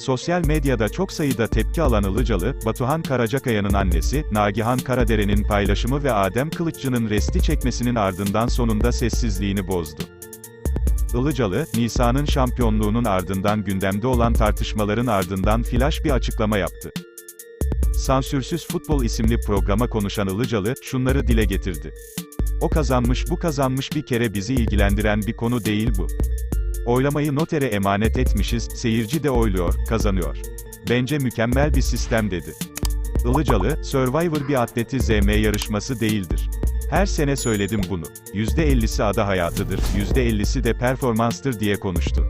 Sosyal medyada çok sayıda tepki alan Ilıcalı, Batuhan Karacakaya'nın annesi, Nagihan Karadere'nin paylaşımı ve Adem Kılıççı'nın resti çekmesinin ardından sonunda sessizliğini bozdu. Ilıcalı, Nisa'nın şampiyonluğunun ardından gündemde olan tartışmaların ardından flash bir açıklama yaptı. Sansürsüz Futbol isimli programa konuşan Ilıcalı, şunları dile getirdi. O kazanmış bu kazanmış bir kere bizi ilgilendiren bir konu değil bu. Oylamayı notere emanet etmişiz, seyirci de oyluyor, kazanıyor. Bence mükemmel bir sistem dedi. Ilıcalı, Survivor bir atleti ZM yarışması değildir. Her sene söyledim bunu. %50'si ada hayatıdır, %50'si de performanstır diye konuştu.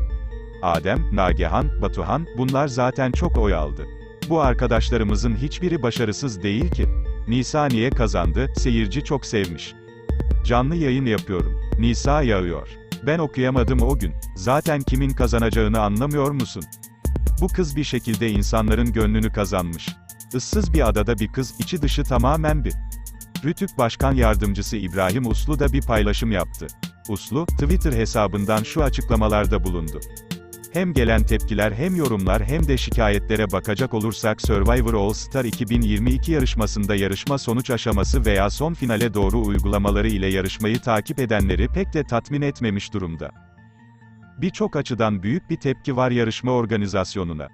Adem, Nagihan, Batuhan, bunlar zaten çok oy aldı. Bu arkadaşlarımızın hiçbiri başarısız değil ki. Nisa niye kazandı, seyirci çok sevmiş. Canlı yayın yapıyorum. Nisa yağıyor. Ben okuyamadım o gün. Zaten kimin kazanacağını anlamıyor musun? Bu kız bir şekilde insanların gönlünü kazanmış. Issız bir adada bir kız, içi dışı tamamen bir. Rütük Başkan Yardımcısı İbrahim Uslu da bir paylaşım yaptı. Uslu, Twitter hesabından şu açıklamalarda bulundu. Hem gelen tepkiler hem yorumlar hem de şikayetlere bakacak olursak Survivor All Star 2022 yarışmasında yarışma sonuç aşaması veya son finale doğru uygulamaları ile yarışmayı takip edenleri pek de tatmin etmemiş durumda. Birçok açıdan büyük bir tepki var yarışma organizasyonuna.